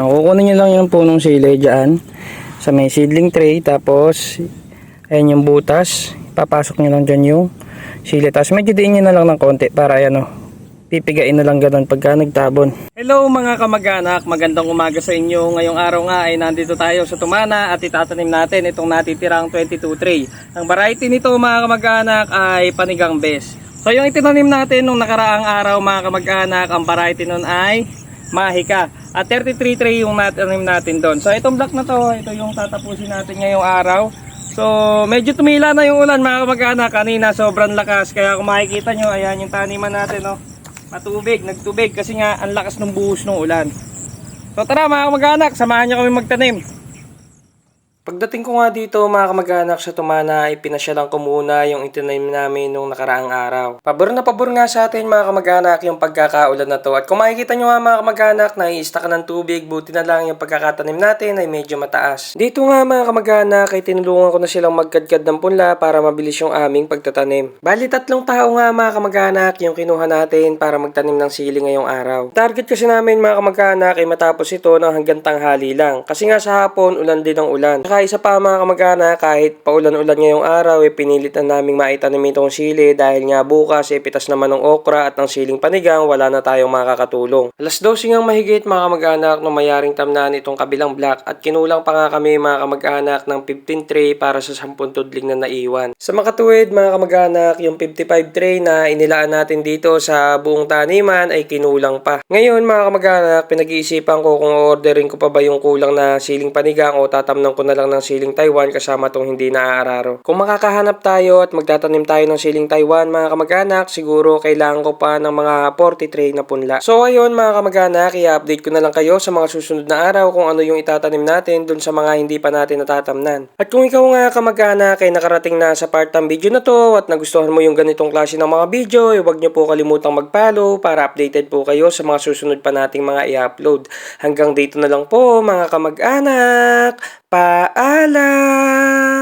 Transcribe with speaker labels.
Speaker 1: Kukunin nyo lang yung punong sili dyan sa may seedling tray. Tapos, ayan yung butas. Papasok nyo lang dyan yung sili. Tapos medyo diin nyo na lang ng konti para ayan o. Pipigain na lang ganun pagka nagtabon. Hello mga kamag-anak, magandang umaga sa inyo. Ngayong araw nga ay nandito tayo sa Tumana at itatanim natin itong natitirang 22 tray. Ang variety nito mga kamag-anak ay panigang bes. So yung itinanim natin nung nakaraang araw mga kamag-anak, ang variety nun ay mahika. At 33 tray yung natanim natin doon. So itong block na to, ito yung tatapusin natin ngayong araw. So medyo tumila na yung ulan mga kamag-anak. Kanina sobrang lakas. Kaya kung makikita nyo, ayan yung taniman natin. Oh. Matubig, nagtubig kasi nga ang lakas ng buhos ng ulan. So tara mga kamag-anak, samahan nyo kami magtanim. Pagdating ko nga dito mga kamag-anak sa Tumana ay pinasyalan ko muna yung itinanim namin nung nakaraang araw. Pabor na pabor nga sa atin mga kamag-anak yung pagkakaulan na to. At kung makikita nyo nga mga kamag-anak na iista ng tubig, buti na lang yung pagkakatanim natin ay medyo mataas. Dito nga mga kamag-anak ay tinulungan ko na silang magkadkad ng punla para mabilis yung aming pagtatanim. Bali tatlong tao nga mga kamag-anak yung kinuha natin para magtanim ng sili ngayong araw. Target kasi namin mga kamag-anak ay matapos ito ng hanggang tanghali lang. Kasi nga sa hapon ulan din ang ulan. Saka isa pa mga kamag-anak kahit paulan-ulan ngayong araw ay pinilit na naming maitanim itong sili dahil nga bukas ay pitas naman ng okra at ng siling panigang wala na tayong makakatulong. Alas 12 ngang mahigit mga kamag-anak nung mayaring tamnan itong kabilang block at kinulang pa nga kami mga kamag-anak ng 15 tray para sa 10 tudling na naiwan. Sa makatuwid mga kamag-anak yung 55 tray na inilaan natin dito sa buong taniman ay kinulang pa. Ngayon mga kamag-anak pinag-iisipan ko kung orderin ko pa ba yung kulang na siling panigang o tatamnan ko na lang ng siling Taiwan kasama tong hindi naaararo. Kung makakahanap tayo at magtatanim tayo ng siling Taiwan mga kamag-anak, siguro kailangan ko pa ng mga 40 tray na punla. So ayun mga kamag-anak, i-update ko na lang kayo sa mga susunod na araw kung ano yung itatanim natin dun sa mga hindi pa natin natatamnan. At kung ikaw nga kamag-anak ay nakarating na sa part ng video na to at nagustuhan mo yung ganitong klase ng mga video, eh, huwag niyo po kalimutang mag-follow para updated po kayo sa mga susunod pa nating mga i-upload. Hanggang dito na lang po mga kamag-anak. Paalam!